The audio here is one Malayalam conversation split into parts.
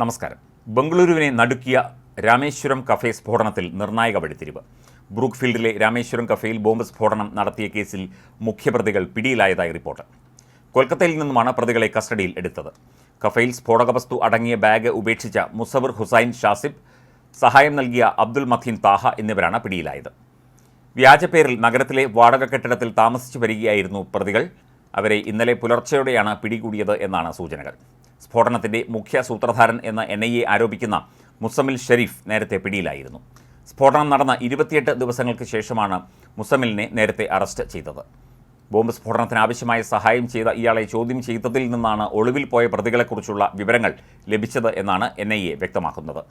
നമസ്കാരം. ബംഗളൂരുവിനെ നടുക്കിയ രാമേശ്വരം കഫേ സ്ഫോടനത്തിൽ നിർണായക വഴിത്തിരിവ്. ബ്രൂക്ക്ഫീൽഡിലെ രാമേശ്വരം കഫേയിൽ ബോംബ് സ്ഫോടനം നടത്തിയ കേസിൽ മുഖ്യപ്രതികൾ പിടിയിലായതായി റിപ്പോർട്ട്. കൊൽക്കത്തയിൽ നിന്നുമാണ് പ്രതികളെ കസ്റ്റഡിയിൽ എടുത്തത്. കഫേയിൽ സ്ഫോടക വസ്തു അടങ്ങിയ ബാഗ് ഉപേക്ഷിച്ച മുസവർ ഹുസൈൻ ഷാസിബ് സഹായം നൽകിയ അബ്ദുൽ മഥീൻ താഹ എന്നിവരാണ് പിടിയിലായത്. വ്യാജപ്പേരിൽ നഗരത്തിലെ വാടക കെട്ടിടത്തിൽ താമസിച്ചു വരികയായിരുന്നു പ്രതികൾ. അവരെ ഇന്നലെ പുലർച്ചെയോടെയാണ് പിടികൂടിയത് എന്നാണ് സൂചനകൾ. സ്ഫോടനത്തിന്റെ മുഖ്യ സൂത്രധാരൻ എന്ന് എൻ ഐ എ ആരോപിക്കുന്ന മുസമിൽ ഷെരീഫ് നേരത്തെ പിടിയിലായിരുന്നു. സ്ഫോടനം നടന്ന ഇരുപത്തിയെട്ട് ദിവസങ്ങൾക്ക് ശേഷമാണ് മുസമിലിനെ നേരത്തെ അറസ്റ്റ് ചെയ്തത്. ബോംബ് സ്ഫോടനത്തിന് ആവശ്യമായ സഹായം ചെയ്ത ഇയാളെ ചോദ്യം ചെയ്തതിൽ നിന്നാണ് ഒളിവിൽ പോയ പ്രതികളെക്കുറിച്ചുള്ള വിവരങ്ങൾ ലഭിച്ചത് എന്നാണ് എൻ ഐ എ വ്യക്തമാക്കുന്നത്.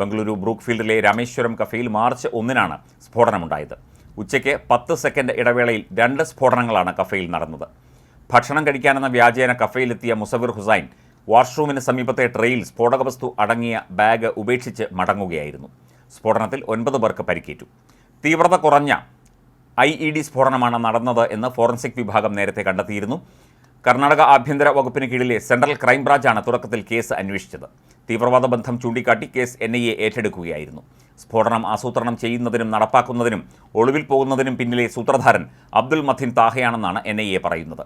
ബംഗളൂരു ബ്രൂക്ക്ഫീൽഡിലെ രാമേശ്വരം കഫേയിൽ മാർച്ച് ഒന്നിനാണ് സ്ഫോടനമുണ്ടായത്. ഉച്ചയ്ക്ക് പത്ത് സെക്കൻഡ് ഇടവേളയിൽ രണ്ട് സ്ഫോടനങ്ങളാണ് കഫേയിൽ നടന്നത്. ഭക്ഷണം കഴിക്കാനെന്ന വ്യാജേന കഫേയിലെത്തിയ മുസവിർ ഹുസൈൻ വാഷ്റൂമിന് സമീപത്തെ ട്രെയിൽ സ്ഫോടക വസ്തു അടങ്ങിയ ബാഗ് ഉപേക്ഷിച്ച് മടങ്ങുകയായിരുന്നു. സ്ഫോടനത്തിൽ ഒൻപത് പേർക്ക് പരിക്കേറ്റു. തീവ്രത കുറഞ്ഞ ഐ ഇ ഡി സ്ഫോടനമാണ് നടന്നത് എന്ന് ഫോറൻസിക് വിഭാഗം നേരത്തെ കണ്ടെത്തിയിരുന്നു. കർണാടക ആഭ്യന്തര വകുപ്പിന് കീഴിലെ സെൻട്രൽ ക്രൈംബ്രാഞ്ചാണ് തുടക്കത്തിൽ കേസ് അന്വേഷിച്ചത്. തീവ്രവാദ ബന്ധം ചൂണ്ടിക്കാട്ടി കേസ് എൻ ഐ എ ഏറ്റെടുക്കുകയായിരുന്നു. സ്ഫോടനം ആസൂത്രണം ചെയ്യുന്നതിനും നടപ്പാക്കുന്നതിനും ഒളിവിൽ പോകുന്നതിനും പിന്നിലെ സൂത്രധാരൻ അബ്ദുൽ മഥിൻ താഹയാണെന്നാണ് എൻ ഐ എ പറയുന്നത്.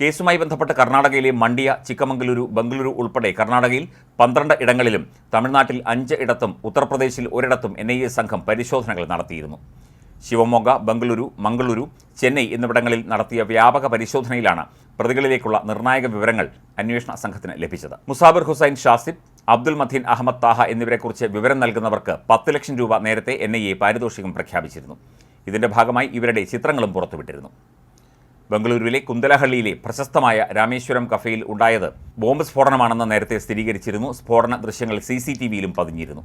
കേസുമായി ബന്ധപ്പെട്ട് കർണാടകയിലെ മണ്ഡ്യ ചിക്കമംഗലൂരു ബംഗളൂരു ഉൾപ്പെടെ കർണാടകയിൽ പന്ത്രണ്ട് ഇടങ്ങളിലും തമിഴ്നാട്ടിൽ അഞ്ച് ഇടത്തും ഉത്തർപ്രദേശിൽ ഒരിടത്തും എൻ ഐ എ സംഘം പരിശോധനകൾ നടത്തിയിരുന്നു. ശിവമോഗ ബംഗളൂരു മംഗളൂരു ചെന്നൈ എന്നിവിടങ്ങളിൽ നടത്തിയ വ്യാപക പരിശോധനയിലാണ് പ്രതികളിലേക്കുള്ള നിർണായക വിവരങ്ങൾ അന്വേഷണ സംഘത്തിന് ലഭിച്ചത്. മുസാബിർ ഹുസൈൻ ഷാസിബ് അബ്ദുൽ മഥീൻ അഹമ്മദ് താഹ എന്നിവരെക്കുറിച്ച് വിവരം നൽകുന്നവർക്ക് പത്ത് ലക്ഷം രൂപ നേരത്തെ എൻ ഐ എ പാരിതോഷികം പ്രഖ്യാപിച്ചിരുന്നു. ഇതിന്റെ ഭാഗമായി ഇവരുടെ ചിത്രങ്ങളും പുറത്തുവിട്ടിരുന്നു. ബംഗളൂരുവിലെ കുന്തലഹള്ളിയിലെ പ്രശസ്തമായ രാമേശ്വരം കഫേയിൽ ഉണ്ടായത് ബോംബ് സ്ഫോടനമാണെന്ന് നേരത്തെ സ്ഥിരീകരിച്ചിരുന്നു. സ്ഫോടന ദൃശ്യങ്ങൾ സി സി ടി വിയിലും പതിഞ്ഞിരുന്നു.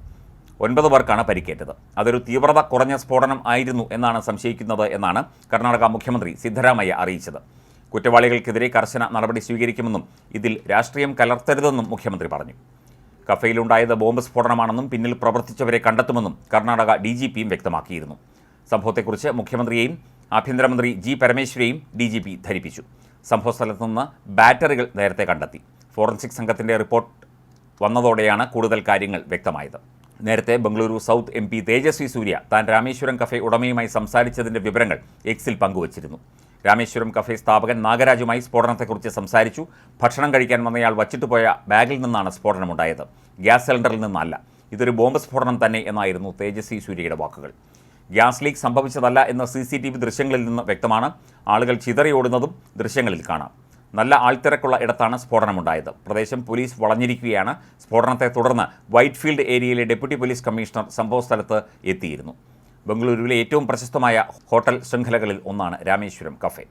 ഒൻപത് പേർക്കാണ് പരിക്കേറ്റത്. അതൊരു തീവ്രത കുറഞ്ഞ സ്ഫോടനം ആയിരുന്നു എന്നാണ് സംശയിക്കുന്നത് എന്നാണ് കർണാടക മുഖ്യമന്ത്രി സിദ്ധരാമയ്യ അറിയിച്ചത്. കുറ്റവാളികൾക്കെതിരെ കർശന നടപടി സ്വീകരിക്കുമെന്നും ഇതിൽ രാഷ്ട്രീയം കലർത്തരുതെന്നും മുഖ്യമന്ത്രി പറഞ്ഞു. കഫയിലുണ്ടായത് ബോംബ് സ്ഫോടനമാണെന്നും പിന്നിൽ പ്രവർത്തിച്ചവരെ കണ്ടെത്തുമെന്നും കർണാടക ഡി ജി പിയും വ്യക്തമാക്കിയിരുന്നു. സംഭവത്തെക്കുറിച്ച് മുഖ്യമന്ത്രിയെയും ആഭ്യന്തരമന്ത്രി ജി പരമേശ്വരയും ഡി ജി പി ധരിപ്പിച്ചു. സംഭവസ്ഥലത്തു നിന്ന് ബാറ്ററികൾ നേരത്തെ കണ്ടെത്തി. ഫോറൻസിക് സംഘത്തിന്റെ റിപ്പോർട്ട് വന്നതോടെയാണ് കൂടുതൽ കാര്യങ്ങൾ വ്യക്തമായത്. നേരത്തെ Bengaluru south M P Tejasvi Surya താൻ രാമേശ്വരം കഫേ ഉടമയുമായി സംസാരിച്ചതിന്റെ വിവരങ്ങൾ എക്സിൽ പങ്കുവച്ചിരുന്നു. രാമേശ്വരം കഫേ സ്ഥാപകൻ നാഗരാജുമായി സ്ഫോടനത്തെക്കുറിച്ച് സംസാരിച്ചു. ഭക്ഷണം കഴിക്കാൻ വന്നയാൾ വച്ചിട്ട് പോയ ബാഗിൽ നിന്നാണ് സ്ഫോടനമുണ്ടായത്. ഗ്യാസ് സിലിണ്ടറിൽ നിന്നല്ല. ഇതൊരു ബോംബ് സ്ഫോടനം തന്നെ എന്നായിരുന്നു തേജസ്വി സൂര്യയുടെ വാക്കുകൾ. ഗ്യാസ് ലീക്ക് സംഭവിച്ചതല്ല എന്ന സി സി ടി വി ദൃശ്യങ്ങളിൽ നിന്ന് വ്യക്തമാണ്. ആളുകൾ ചിതറിയോടുന്നതും ദൃശ്യങ്ങളിൽ കാണാം. നല്ല ആൾത്തിരക്കുള്ള ഇടത്താണ് സ്ഫോടനമുണ്ടായത്. പ്രദേശം പോലീസ് വളഞ്ഞിരിക്കുകയാണ്. സ്ഫോടനത്തെ തുടർന്ന് വൈറ്റ് ഫീൽഡ് ഏരിയയിലെ ഡെപ്യൂട്ടി പോലീസ് കമ്മീഷണർ സംഭവസ്ഥലത്ത് എത്തിയിരുന്നു. ബംഗളൂരുവിലെ ഏറ്റവും പ്രശസ്തമായ ഹോട്ടൽ ശൃംഖലകളിൽ ഒന്നാണ് രാമേശ്വരം കഫേ.